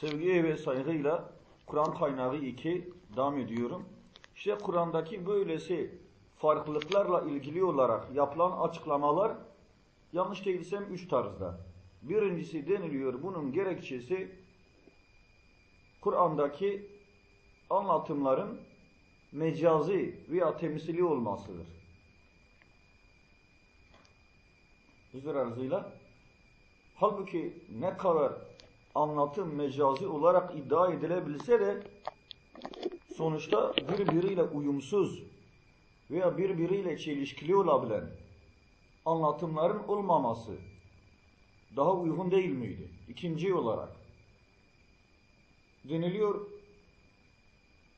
Sevgi ve saygıyla Kur'an kaynağı 2 devam ediyorum. İşte Kur'an'daki böylesi farklılıklarla ilgili olarak yapılan açıklamalar yanlış değilsem üç tarzda. Birincisi deniliyor bunun gerekçesi Kur'an'daki anlatımların mecazi veya temsili olmasıdır. Huzur arzıyla halbuki ne kadar anlatım mecazi olarak iddia edilebilse de sonuçta birbiriyle uyumsuz veya birbiriyle çelişkili olabilen anlatımların olmaması daha uygun değil miydi? İkinci olarak deniliyor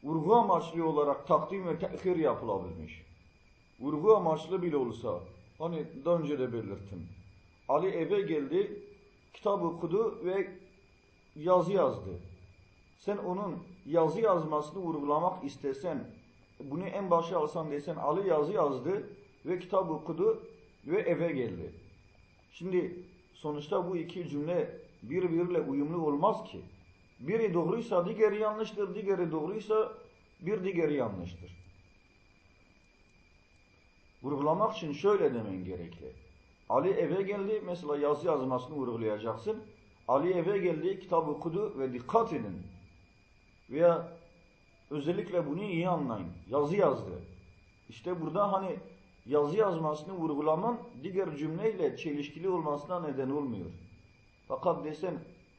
vurgu amaçlı olarak takdim ve tehir yapılabilmiş. Vurgu amaçlı bile olsa hani daha önce de belirttim. Ali eve geldi, kitap okudu ve yazı yazdı. Sen onun yazı yazmasını vurgulamak istesen, bunu en başa alsan desen Ali yazı yazdı ve kitap okudu ve eve geldi. Şimdi sonuçta bu iki cümle birbiriyle uyumlu olmaz ki. Biri doğruysa diğeri yanlıştır, diğeri doğruysa bir diğeri yanlıştır. Vurgulamak için şöyle demen gerekli. Ali eve geldi, mesela yazı yazmasını vurgulayacaksın. Ali eve geldi, kitap okudu ve dikkat edin. Veya özellikle bunu iyi anlayın. Yazı yazdı. İşte burada hani yazı yazmasını vurgulaman diğer cümleyle çelişkili olmasına neden olmuyor. Fakat desen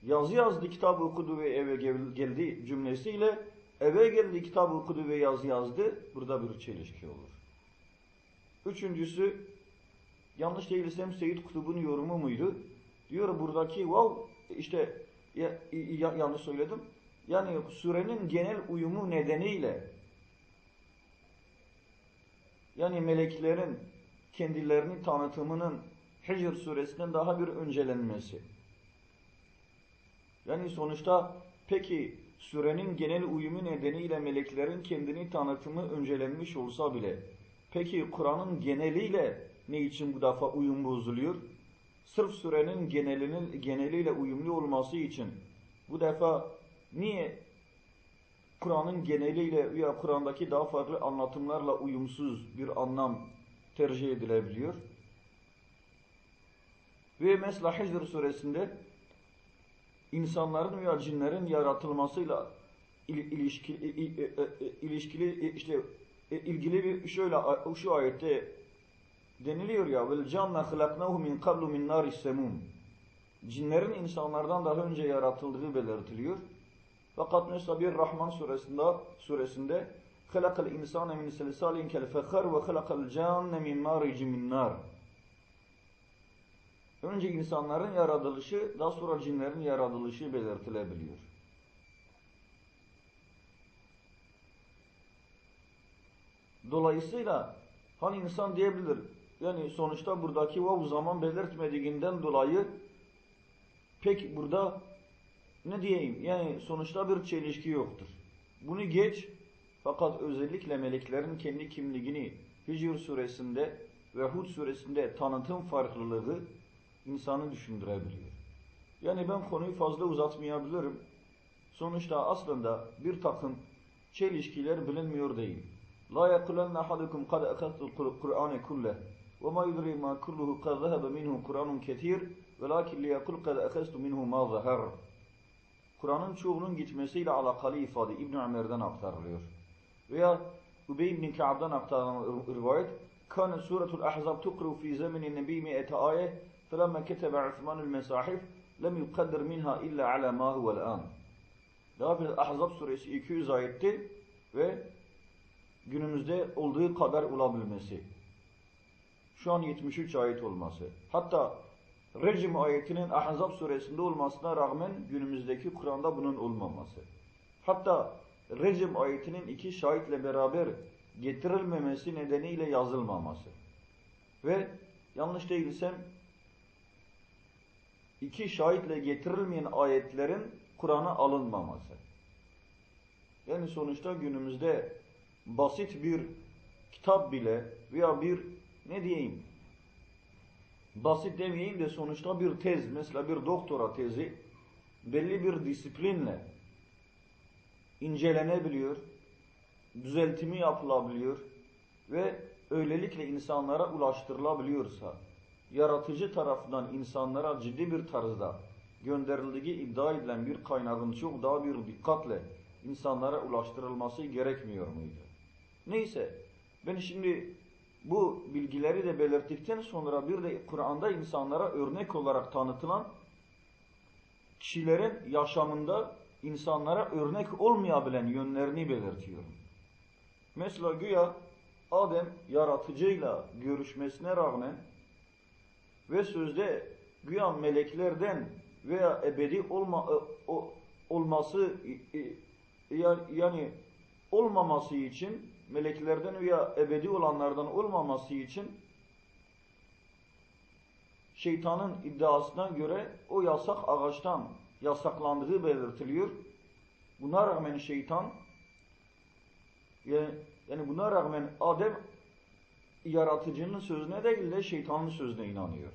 yazı yazdı, kitap okudu ve eve geldi cümlesiyle eve geldi, kitap okudu ve yazı yazdı. Burada bir çelişki olur. Üçüncüsü yanlış değilsem Seyyid Kutub'un yorumu muydu? Diyor buradaki vav işte ya, ya, yanlış söyledim. Yani surenin genel uyumu nedeniyle yani meleklerin kendilerini tanıtımının Hicr suresinden daha bir öncelenmesi. Yani sonuçta peki surenin genel uyumu nedeniyle meleklerin kendini tanıtımı öncelenmiş olsa bile peki Kur'an'ın geneliyle ne için bu defa uyum bozuluyor? Sırf surenin genelinin geneliyle uyumlu olması için bu defa niye Kur'an'ın geneliyle veya Kur'an'daki daha farklı anlatımlarla uyumsuz bir anlam tercih edilebiliyor? Ve mesela Hicr suresinde insanların veya cinlerin yaratılmasıyla ilişki, ilişkili işte ilgili bir şöyle şu ayette deniliyor ya vel canna halaknahu min qablu min naris semum. Cinlerin insanlardan daha önce yaratıldığı belirtiliyor. Fakat mesela bir Rahman suresinde suresinde halakal insane min selsalin kel fekhar ve halakal canne min marij min nar. Önce insanların yaratılışı, daha sonra cinlerin yaratılışı belirtilebiliyor. Dolayısıyla hani insan diyebilir, yani sonuçta buradaki vav zaman belirtmediğinden dolayı pek burada ne diyeyim yani sonuçta bir çelişki yoktur. Bunu geç fakat özellikle meleklerin kendi kimliğini Hicr suresinde ve Hud suresinde tanıtım farklılığı insanı düşündürebiliyor. Yani ben konuyu fazla uzatmayabilirim. Sonuçta aslında bir takım çelişkiler bilinmiyor değil. La yakulanna ahadukum kad akhatul Kur'ane kulleh ve ma yudri ma kulluhu kad zahaba minhu Kur'anun ketir velakin liyakul kad akhastu minhu ma zahar. Kur'an'ın çoğunun gitmesiyle alakalı ifade İbn Ömer'den aktarılıyor. Veya Ubey ibn Ka'b'dan aktarılan rivayet كان سورة الأحزاب تقرأ في زمن النبي مئة آية فلما كتب عثمان المساحف لم يقدر منها إلا على ما هو الآن. Daha bir Ahzab suresi 200 ayetti ve günümüzde olduğu kadar olabilmesi. Şu an 73 ayet olması. Hatta Recm ayetinin Ahzab suresinde olmasına rağmen günümüzdeki Kur'an'da bunun olmaması. Hatta Recm ayetinin iki şahitle beraber getirilmemesi nedeniyle yazılmaması. Ve yanlış değilsem iki şahitle getirilmeyen ayetlerin Kur'an'a alınmaması. Yani sonuçta günümüzde basit bir kitap bile veya bir ne diyeyim basit demeyeyim de sonuçta bir tez mesela bir doktora tezi belli bir disiplinle incelenebiliyor, düzeltimi yapılabiliyor ve öylelikle insanlara ulaştırılabiliyorsa, yaratıcı tarafından insanlara ciddi bir tarzda gönderildiği iddia edilen bir kaynağın çok daha bir dikkatle insanlara ulaştırılması gerekmiyor muydu? Neyse, ben şimdi bu bilgileri de belirttikten sonra bir de Kur'an'da insanlara örnek olarak tanıtılan kişilerin yaşamında insanlara örnek olmayabilen yönlerini belirtiyorum. Mesela güya Adem yaratıcıyla görüşmesine rağmen ve sözde güya meleklerden veya ebedi olma, e, olması yani olmaması için meleklerden veya ebedi olanlardan olmaması için şeytanın iddiasına göre o yasak ağaçtan yasaklandığı belirtiliyor. Buna rağmen şeytan yani, yani buna rağmen Adem yaratıcının sözüne değil de şeytanın sözüne inanıyor.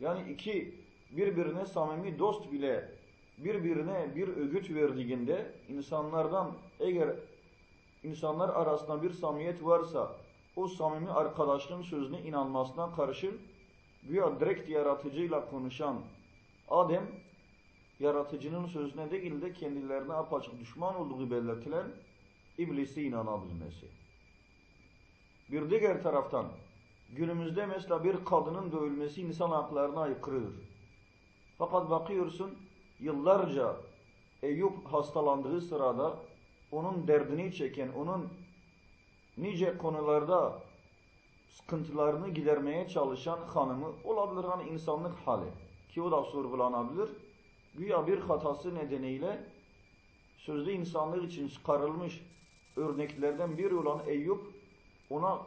Yani iki birbirine samimi dost bile birbirine bir ögüt verdiğinde insanlardan eğer insanlar arasında bir samimiyet varsa o samimi arkadaşlığın sözüne inanmasına karşın güya direkt yaratıcıyla konuşan Adem yaratıcının sözüne değil de kendilerine apaçık düşman olduğu belirtilen iblisi inanabilmesi. Bir diğer taraftan günümüzde mesela bir kadının dövülmesi insan haklarına aykırıdır. Fakat bakıyorsun yıllarca Eyüp hastalandığı sırada onun derdini çeken, onun nice konularda sıkıntılarını gidermeye çalışan hanımı olabilir hani insanlık hali ki o da sorgulanabilir. Güya bir hatası nedeniyle sözlü insanlık için çıkarılmış örneklerden biri olan Eyüp ona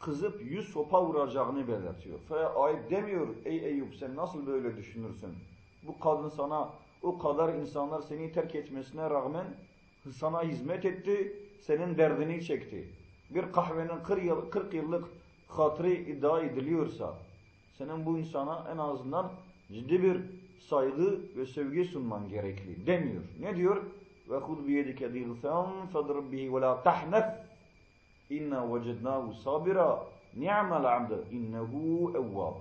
kızıp yüz sopa vuracağını belirtiyor. Ve ayıp demiyor ey Eyüp sen nasıl böyle düşünürsün? Bu kadın sana o kadar insanlar seni terk etmesine rağmen sana hizmet etti, senin derdini çekti. Bir kahvenin 40 yıllık hatırı iddia ediliyorsa senin bu insana en azından ciddi bir saygı ve sevgi sunman gerekli demiyor. Ne diyor? Ve hud biyedike dilsan fadrib bihi ve la tahnef inna vecednahu sabira ni'mel abd innehu evvab.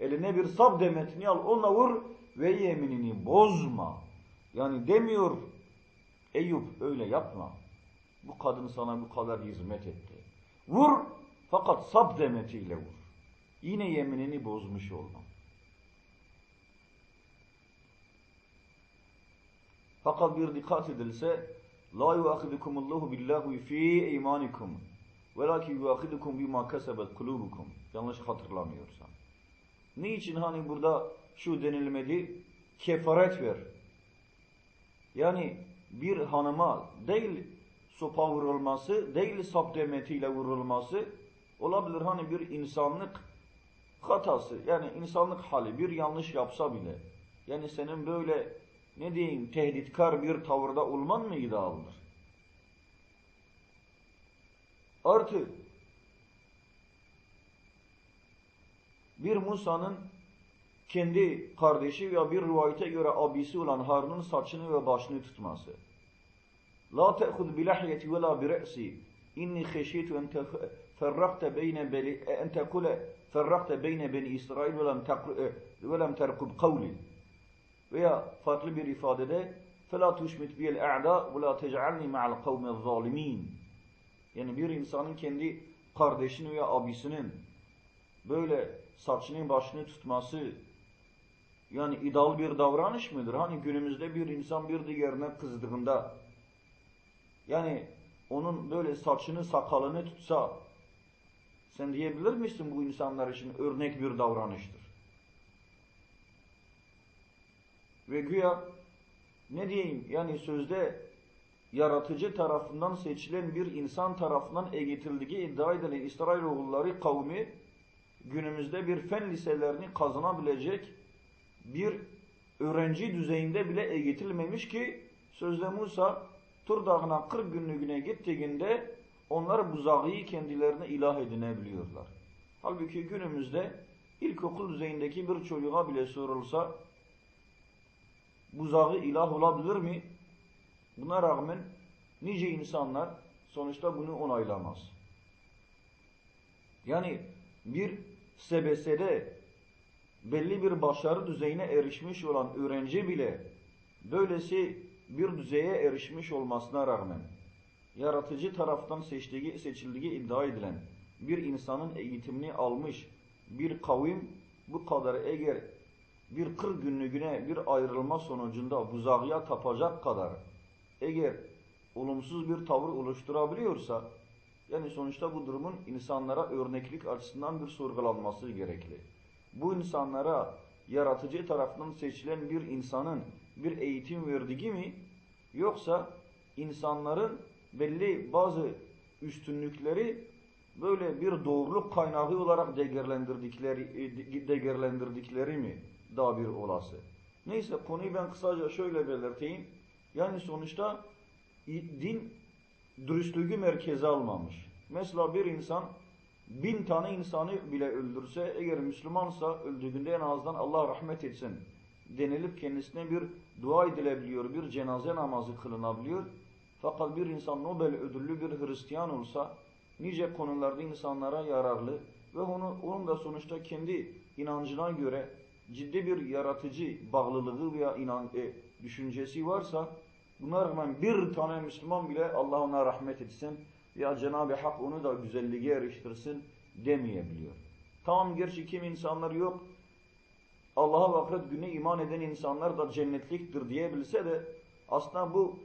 Eline bir sab demetini al onunla vur ve yeminini bozma. Yani demiyor Eyüp öyle yapma. Bu kadın sana bu kadar hizmet etti. Vur fakat sab demetiyle vur. Yine yeminini bozmuş olma. Fakat bir dikkat edilse La yuahidukumullahu billahu fi imanikum velakin yuahidukum bima kesebet kulubukum. Yanlış hatırlamıyorsam. Niçin hani burada şu denilmedi? Kefaret ver. Yani bir hanıma değil sopa vurulması, değil sap demetiyle vurulması olabilir. Hani bir insanlık hatası yani insanlık hali bir yanlış yapsa bile yani senin böyle ne diyeyim tehditkar bir tavırda olman mı idealdir? Artı bir Musa'nın kendi kardeşi veya bir rivayete göre abisi olan Harun'un saçını ve başını tutması. La te'khud bi lahyeti ve la bi re'si. İnni khashitu en ferrakte beyne beni en tekule ferrakte beyne beni İsrail ve lem ve lem terkub kavli. Veya farklı bir ifadede فَلَا تُشْمِتْ بِيَ الْاَعْدَى وَلَا تَجْعَلْنِي مَعَ الْقَوْمِ الظَّالِمِينَ Yani bir insanın kendi kardeşini veya abisinin böyle saçını başını tutması yani ideal bir davranış mıdır? Hani günümüzde bir insan bir diğerine kızdığında yani onun böyle saçını sakalını tutsa sen diyebilir misin bu insanlar için örnek bir davranıştır? Ve güya ne diyeyim yani sözde yaratıcı tarafından seçilen bir insan tarafından eğitildiği iddia edilen İsrailoğulları kavmi günümüzde bir fen liselerini kazanabilecek bir öğrenci düzeyinde bile eğitilmemiş ki sözde Musa Tur Dağı'na 40 günlüğüne gittiğinde onlar buzağıyı kendilerine ilah edinebiliyorlar. Halbuki günümüzde ilkokul düzeyindeki bir çocuğa bile sorulsa buzağı ilah olabilir mi? Buna rağmen nice insanlar sonuçta bunu onaylamaz. Yani bir SBS'de belli bir başarı düzeyine erişmiş olan öğrenci bile böylesi bir düzeye erişmiş olmasına rağmen yaratıcı taraftan seçtiği, seçildiği iddia edilen bir insanın eğitimini almış bir kavim bu kadar eğer bir 40 günlüğüne bir ayrılma sonucunda buzağıya tapacak kadar eğer olumsuz bir tavır oluşturabiliyorsa yani sonuçta bu durumun insanlara örneklik açısından bir sorgulanması gerekli. Bu insanlara yaratıcı tarafından seçilen bir insanın bir eğitim verdiği mi yoksa insanların belli bazı üstünlükleri böyle bir doğruluk kaynağı olarak değerlendirdikleri, değerlendirdikleri mi daha bir olası. Neyse konuyu ben kısaca şöyle belirteyim. Yani sonuçta din dürüstlüğü merkeze almamış. Mesela bir insan bin tane insanı bile öldürse eğer Müslümansa öldüğünde en azından Allah rahmet etsin denilip kendisine bir dua edilebiliyor, bir cenaze namazı kılınabiliyor. Fakat bir insan Nobel ödüllü bir Hristiyan olsa nice konularda insanlara yararlı ve onu, onun da sonuçta kendi inancına göre ciddi bir yaratıcı bağlılığı veya inan, e, düşüncesi varsa buna rağmen bir tane Müslüman bile Allah ona rahmet etsin veya Cenab-ı Hak onu da güzelliğe eriştirsin demeyebiliyor. Tamam gerçi kim insanlar yok Allah'a ve ahiret iman eden insanlar da cennetliktir diyebilse de aslında bu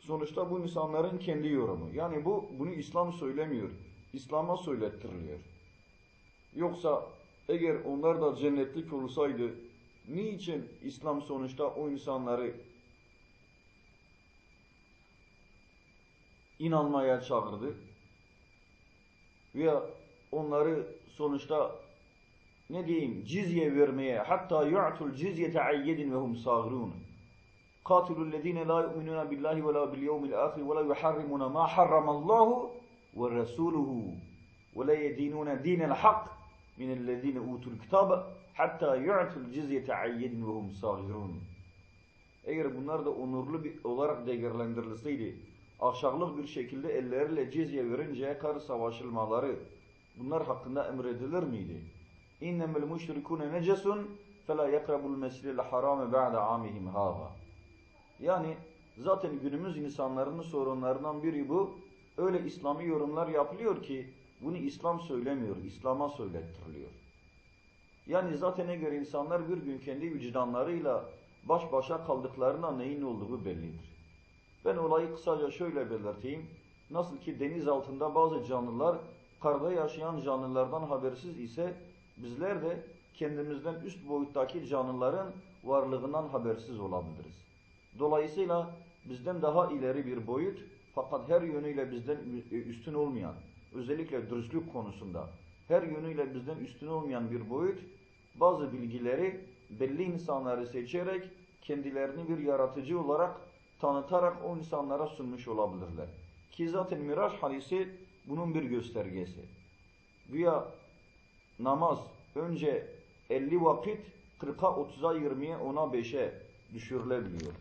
sonuçta bu insanların kendi yorumu. Yani bu bunu İslam söylemiyor. İslam'a söylettiriliyor. Yoksa eğer onlar da cennetlik olsaydı niçin İslam sonuçta o insanları inanmaya çağırdı? Veya onları sonuçta ne diyeyim cizye vermeye hatta yu'tul cizyete ayyedin ve hum sagirun. قاتلوا الذين لا يؤمنون بالله ولا باليوم الآخر ولا يحرمون ما حرم الله ورسوله ولا يدينون دين الحق من الذين أوتوا الكتاب حتى يعطوا الجزية عن يد وهم صاغرون Eğer bunlar da onurlu bir olarak değerlendirilseydi, aşağılık bir şekilde elleriyle cizye verinceye karı savaşılmaları bunlar hakkında emredilir miydi? İnnemel müşrikûne necesun fela yekrabul mescidil harame ba'de amihim hâva. Yani zaten günümüz insanların sorunlarından biri bu. Öyle İslami yorumlar yapılıyor ki bunu İslam söylemiyor, İslam'a söylettiriliyor. Yani zaten göre insanlar bir gün kendi vicdanlarıyla baş başa kaldıklarına neyin olduğu bellidir. Ben olayı kısaca şöyle belirteyim. Nasıl ki deniz altında bazı canlılar karda yaşayan canlılardan habersiz ise bizler de kendimizden üst boyuttaki canlıların varlığından habersiz olabiliriz. Dolayısıyla bizden daha ileri bir boyut fakat her yönüyle bizden üstün olmayan, özellikle dürüstlük konusunda her yönüyle bizden üstün olmayan bir boyut bazı bilgileri belli insanları seçerek kendilerini bir yaratıcı olarak tanıtarak o insanlara sunmuş olabilirler. Ki zaten Miraç hadisi bunun bir göstergesi. Güya namaz önce 50 vakit 40'a 30'a 20'ye 10'a 5'e düşürülebiliyor.